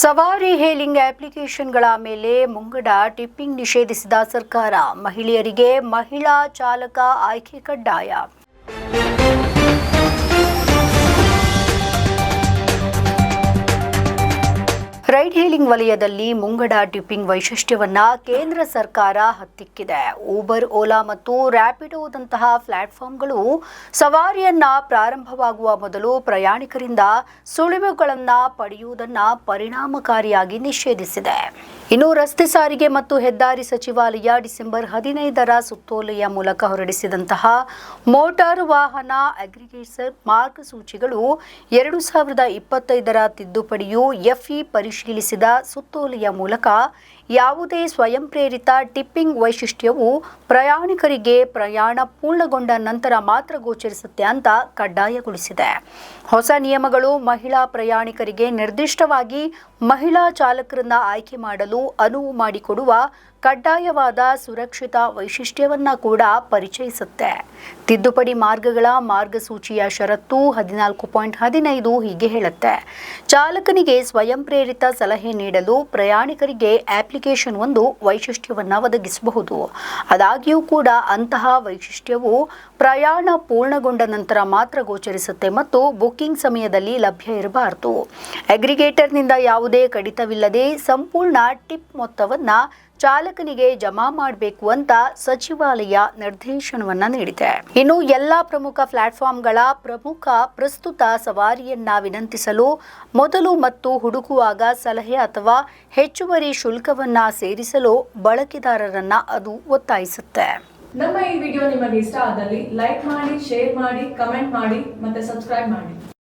ಸವಾರಿ ಹೇಲಿಂಗ್ ಅಪ್ಲಿಕೇಶನ್ಗಳ ಮೇಲೆ ಮುಂಗಡ ಟಿಪ್ಪಿಂಗ್ ನಿಷೇಧಿಸಿದ ಸರ್ಕಾರ ಮಹಿಳೆಯರಿಗೆ ಮಹಿಳಾ ಚಾಲಕ ಆಯ್ಕೆ ಕಡ್ಡಾಯ. ರೈಡ್ ಹೇಲಿಂಗ್ ವಲಯದಲ್ಲಿ ಮುಂಗಡ ಟಿಪ್ಪಿಂಗ್ ವೈಶಿಷ್ಟ್ಯವನ್ನ ಕೇಂದ್ರ ಸರ್ಕಾರ ಹತ್ತಿಕ್ಕಿದೆ. ಊಬರ್ ಓಲಾ ಮತ್ತು ರ್ಯಾಪಿಡೋದಂತಹ ಪ್ಲಾಟ್ಫಾರ್ಮ್ಗಳು ಸವಾರಿಯನ್ನ ಪ್ರಾರಂಭವಾಗುವ ಮೊದಲು ಪ್ರಯಾಣಿಕರಿಂದ ಸುಳಿವುಗಳನ್ನ ಪಡೆಯುವುದನ್ನ ಪರಿಣಾಮಕಾರಿಯಾಗಿ ನಿಷೇಧಿಸಿದೆ. ಇನ್ನು ರಸ್ತೆ ಸಾರಿಗೆ ಮತ್ತು ಹೆದ್ದಾರಿ ಸಚಿವಾಲಯ ಡಿಸೆಂಬರ್ ಹದಿನೈದರ ಸುತ್ತೋಲೆಯ ಮೂಲಕ ಹೊರಡಿಸಿದಂತಹ ಮೋಟಾರ್ ವಾಹನ ಅಗ್ರಿಗೇಟರ್ ಮಾರ್ಗಸೂಚಿಗಳು ಎರಡು ಸಾವಿರದ ಇಪ್ಪತ್ತೈದರ ತಿದ್ದುಪಡಿಯು ಎಫ್ಇ ಪರಿಶೀಲಿಸಿದ ಸುತ್ತೋಲೆಯ ಮೂಲಕ ಯಾವುದೇ ಸ್ವಯಂ ಪ್ರೇರಿತ ಟಿಪ್ಪಿಂಗ್ ವೈಶಿಷ್ಟ್ಯವು ಪ್ರಯಾಣಿಕರಿಗೆ ಪ್ರಯಾಣ ಪೂರ್ಣಗೊಂಡ ನಂತರ ಮಾತ್ರ ಗೋಚರಿಸುತ್ತೆ ಅಂತ ಕಡ್ಡಾಯಗೊಳಿಸಿದೆ. ಹೊಸ ನಿಯಮಗಳು ಮಹಿಳಾ ಪ್ರಯಾಣಿಕರಿಗೆ ನಿರ್ದಿಷ್ಟವಾಗಿ ಮಹಿಳಾ ಚಾಲಕರನ್ನ ಆಯ್ಕೆ ಮಾಡಲು ಅನುವು ಮಾಡಿಕೊಡುವ ಕಡ್ಡಾಯವಾದ ಸುರಕ್ಷಿತ ವೈಶಿಷ್ಟ್ಯವನ್ನ ಕೂಡ ಪರಿಚಯಿಸುತ್ತೆ. ತಿದ್ದುಪಡಿ ಮಾರ್ಗಗಳ ಮಾರ್ಗಸೂಚಿಯ ಷರತ್ತು ಹದಿನಾಲ್ಕು ಪಾಯಿಂಟ್ ಹದಿನೈದು ಹೀಗೆ ಹೇಳುತ್ತೆ. ಚಾಲಕನಿಗೆ ಸ್ವಯಂ ಪ್ರೇರಿತ ಸಲಹೆ ನೀಡಲು ಪ್ರಯಾಣಿಕರಿಗೆ ಅಪ್ಲಿಕೇಶನ್ ಒಂದು ವೈಶಿಷ್ಟ್ಯವನ್ನು ಒದಗಿಸಬಹುದು. ಆದಾಗ್ಯೂ ಕೂಡ ಅಂತಹ ವೈಶಿಷ್ಟ್ಯವು ಪ್ರಯಾಣ ಪೂರ್ಣಗೊಂಡ ನಂತರ ಮಾತ್ರ ಗೋಚರಿಸುತ್ತೆ ಮತ್ತು ಬುಕ್ಕಿಂಗ್ ಸಮಯದಲ್ಲಿ ಲಭ್ಯ ಇರಬಾರದು. ಅಗ್ರಿಗೇಟರ್ನಿಂದ ಯಾವುದೇ ಕಡಿತವಿಲ್ಲದೆ ಸಂಪೂರ್ಣ ಟಿಪ್ ಮೊತ್ತವನ್ನ ಚಾಲಕನಿಗೆ ಜಮಾ ಮಾಡಬೇಕು ಅಂತ ಸಚಿವಾಲಯ ನಿರ್ದೇಶನವನ್ನ ನೀಡಿದೆ. ಇನ್ನು ಎಲ್ಲಾ ಪ್ರಮುಖ ಪ್ಲಾಟ್ಫಾರ್ಮ್ಗಳ ಪ್ರಮುಖ ಪ್ರಸ್ತುತ ಸವಾರಿಯನ್ನ ವಿನಂತಿಸಲು ಮೊದಲು ಮತ್ತು ಹುಡುಕುವಾಗ ಸಲಹೆ ಅಥವಾ ಹೆಚ್ಚುವರಿ ಶುಲ್ಕವನ್ನ ಸೇರಿಸಲು ಬಳಕೆದಾರರನ್ನ ಅದು ಒತ್ತಾಯಿಸುತ್ತೆ. ನಮ್ಮ ಈ ವಿಡಿಯೋ ನಿಮಗೆ ಇಷ್ಟ ಆದಲ್ಲಿ ಲೈಕ್ ಮಾಡಿ, ಶೇರ್ ಮಾಡಿ, ಕಮೆಂಟ್ ಮಾಡಿ ಮತ್ತೆ ಸಬ್ಸ್ಕ್ರೈಬ್ ಮಾಡಿ.